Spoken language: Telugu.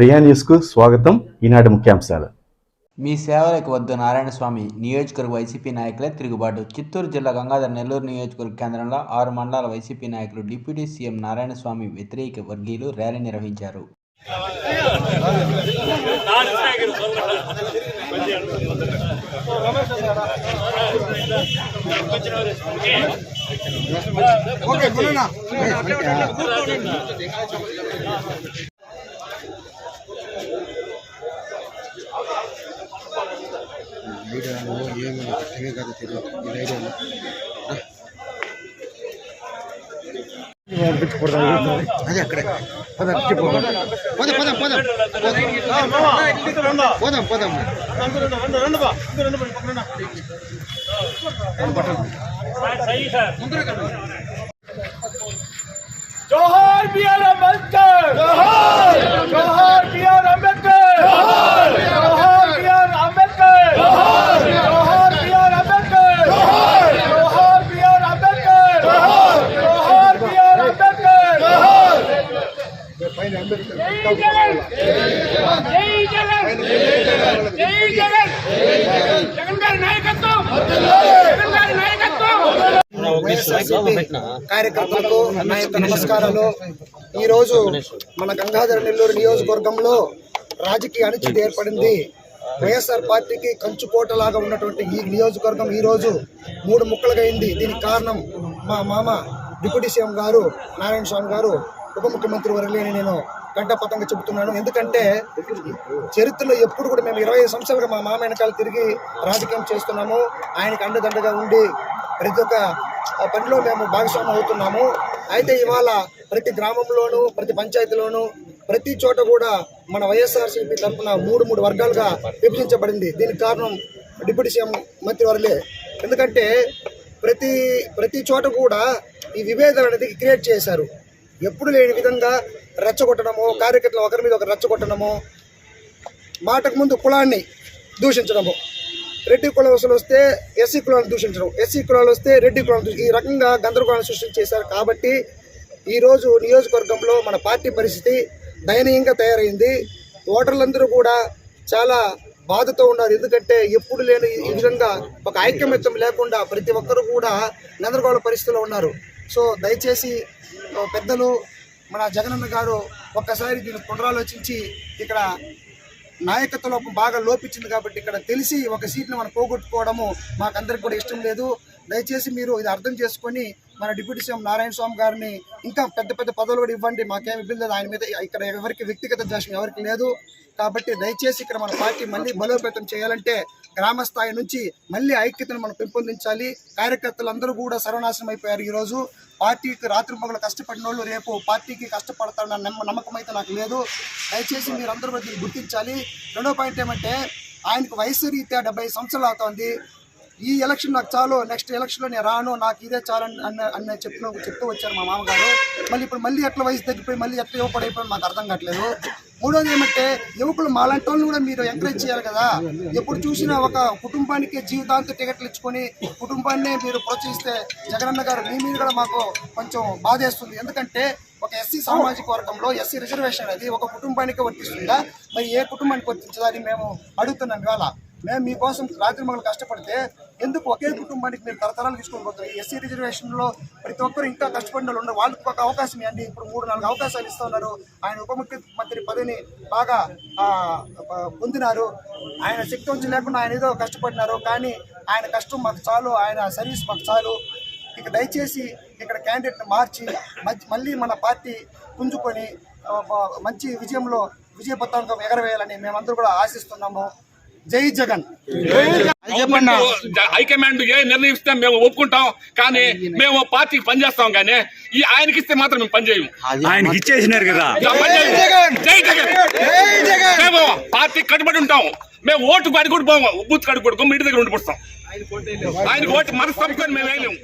ప్రియా న్యూస్కు స్వాగతం. ఈనాటి ముఖ్యాంశాలు. మీ సేవలకు వద్దు నారాయణ స్వామి నియోజకవర్గ వైసీపీ నాయకులే తిరుగుబాటు. చిత్తూరు జిల్లా గంగాధర నెల్లూరు నియోజకవర్గ కేంద్రంలో ఆరు మండలాల వైసీపీ నాయకులు డిప్యూటీ సీఎం నారాయణ స్వామి వ్యతిరేక వర్గీయులు ర్యాలీ నిర్వహించారు. ಐಡಿಯಾ ನಾವು ಏನು ಹೆಂಗಾಗತ್ತೀರಿ ಇದು ಐಡಿಯಾ ಇಲ್ಲ ಬಿಟ್ಟು ಕೊಡ್ತಾರೆ ಅದೇ ಆ ಕಡೆ ಪದ ಬಿಟ್ಟು ಪದ ಪದ ಪದ ಪದ ಪದ ಪದ ಜೋಹಾರ್ ಬಿಆರ್ ಅಂಬೇಡ್ಕರ್ ಜೋಹಾರ್ ಜೋಹಾರ್ కార్యకర్తలకు నా యొక్క నమస్కారాలు. ఈ రోజు మన గంగాధర నెల్లూరు నియోజకవర్గంలో రాజకీయ అనిశ్చితి ఏర్పడింది. వైఎస్ఆర్ పార్టీకి కంచుకోటలాగా ఉన్నటువంటి ఈ నియోజకవర్గం ఈ రోజు మూడు ముక్కలుగా అయింది. దీనికి కారణం మా మామ డిప్యూటీ సీఎం గారు నారాయణ స్వామి గారు ఉప ముఖ్యమంత్రి వరలేని నేను. గంటపతంగా చెబుతున్నాను. ఎందుకంటే చరిత్రలో ఎప్పుడు కూడా మేము ఇరవై ఐదు సంవత్సరాలుగా మా మామ వెనకాల తిరిగి రాజకీయం చేస్తున్నాము. ఆయనకు అండదండగా ఉండి ప్రతి ఒక్క పనిలో మేము భాగస్వామ్యం అవుతున్నాము. అయితే ఇవాళ ప్రతి గ్రామంలోనూ ప్రతి పంచాయతీలోనూ ప్రతి చోట కూడా మన వైఎస్ఆర్సీపీ తరఫున మూడు మూడు వర్గాలుగా విభజించబడింది. దీనికి కారణం డిప్యూటీ సీఎం మంత్రి వారులే. ఎందుకంటే ప్రతి ప్రతి చోట కూడా ఈ విభేదాలు అనేది క్రియేట్ చేశారు. ఎప్పుడు లేని విధంగా రెచ్చగొట్టడము కార్యకర్తలు ఒకరి మీద ఒకరు రెచ్చగొట్టడము మాటకు ముందు కులాన్ని దూషించడము. రెడ్డి కులవసలు వస్తే ఎస్సీ కులాన్ని దూషించడం ఎస్సీ కులాలు వస్తే రెడ్డి కులాన్ని దూషి ఈ రకంగా గందరగోళాన్ని సృష్టించేశారు కాబట్టి ఈరోజు నియోజకవర్గంలో మన పార్టీ పరిస్థితి దయనీయంగా తయారైంది. ఓటర్లందరూ కూడా చాలా బాధతో ఉన్నారు. ఎందుకంటే ఎప్పుడు లేని ఈ విధంగా ఒక ఐక్యమత్యం లేకుండా ప్రతి ఒక్కరు కూడా గందరగోళ పరిస్థితిలో ఉన్నారు. సో దయచేసి పెద్దలు మన జగనన్న గారు ఒక్కసారి దీన్ని పునరాలోచించి ఇక్కడ నాయకత్వ లోపం బాగా లోపించింది కాబట్టి ఇక్కడ తెలిసి ఒక సీట్ని మనం పోగొట్టుకోవడము మాకందరికి కూడా ఇష్టం లేదు. దయచేసి మీరు ఇది అర్థం చేసుకొని మన డిప్యూటీ సీఎం నారాయణ స్వామి గారిని ఇంకా పెద్ద పెద్ద పదవులు కూడా ఇవ్వండి. మాకేం ఇబ్బంది లేదు. ఆయన మీద ఇక్కడ ఎవరికి వ్యక్తిగత ద్వేషం ఎవరికి లేదు. కాబట్టి దయచేసి ఇక్కడ మన పార్టీ మళ్ళీ బలోపేతం చేయాలంటే గ్రామ స్థాయి నుంచి మళ్ళీ ఐక్యతను మనం పెంపొందించాలి. కార్యకర్తలందరూ కూడా సర్వనాశనం అయిపోయారు ఈరోజు. పార్టీకి రాత్రి పగలు కష్టపడిన వాళ్ళు రేపు పార్టీకి కష్టపడతారన్న నమ్మ నమ్మకం అయితే నాకు లేదు. దయచేసి మీరందరూ కూడా దీన్ని గుర్తించాలి. రెండో పాయింట్ ఏమంటే ఆయనకు వయసు రీత్యా డెబ్బై సంవత్సరాలు అవుతోంది. ఈ ఎలక్షన్ నాకు చాలు నెక్స్ట్ ఎలక్షన్లో నేను రాను నాకు ఇదే చాలు అన్న అన్న చెప్పిన చెప్తూ వచ్చారు మా మామగారు. మళ్ళీ ఇప్పుడు మళ్ళీ ఎట్లా వయసు తగ్గిపోయి మళ్ళీ ఎట్లా యువపడైపోయి మాకు అర్థం కావట్లేదు. మూడోది ఏమంటే యువకులు మాలాంటి వాళ్ళని కూడా మీరు ఎంకరేజ్ చేయాలి కదా. ఎప్పుడు చూసినా ఒక కుటుంబానికి జీవితాంత టికెట్లు ఇచ్చుకొని కుటుంబాన్ని మీరు ప్రోత్సహిస్తే జగనన్న గారు మీ మీద కూడా మాకు కొంచెం బాధేస్తుంది. ఎందుకంటే ఒక ఎస్సీ సామాజిక వర్గంలో ఎస్సీ రిజర్వేషన్ అది ఒక కుటుంబానికి వర్తిస్తుందా? మరి ఏ కుటుంబానికి వర్తించదని మేము అడుగుతున్నాం ఇవాళ. మేము మీకోసం రాత్రి మగలు కష్టపడితే ఎందుకు ఒకే కుటుంబానికి మీరు తరతరాలు తీసుకొని పోతున్నారు? ఎస్సీ రిజర్వేషన్లో ప్రతి ఒక్కరు ఇంకా కష్టపడిన ఉన్నారు వాళ్ళకి ఒక అవకాశం ఇవ్వండి. ఇప్పుడు మూడు నాలుగు అవకాశాలు ఇస్తున్నారు ఆయన ఉప ముఖ్యమంత్రి పదవిని బాగా పొందినారు. ఆయన శక్తి ఉంచి లేకుండా ఆయన ఏదో కష్టపడినారు. కానీ ఆయన కష్టం మాకు చాలు. ఆయన సర్వీస్ మాకు చాలు. ఇక దయచేసి ఇక్కడ క్యాండిడేట్ని మార్చి మళ్ళీ మన పార్టీ పుంజుకొని మంచి విజయంలో విజయ పతాకం ఎగరవేయాలని మేమందరూ కూడా ఆశిస్తున్నాము. జై జగన్. హైకమాండ్ ఏ నిర్ణయిస్తే మేము ఒప్పుకుంటాం కానీ మేము పార్టీకి పనిచేస్తాం కానీ ఈ ఆయనకి ఇస్తే మాత్రం మేము పనిచేయం. ఆయనకి ఇచ్చేసినారు కదా. జై జగన్. మేము పార్టీ కట్టుబడి ఉంటాం. మేము ఓటు కాడి కూడా పోము. బూత్ కాడి కూడా ఇంటి దగ్గర ఉండిపోతాం. ఆయన ఓటు మనసు తప్పుకొని మేము వేయలేము.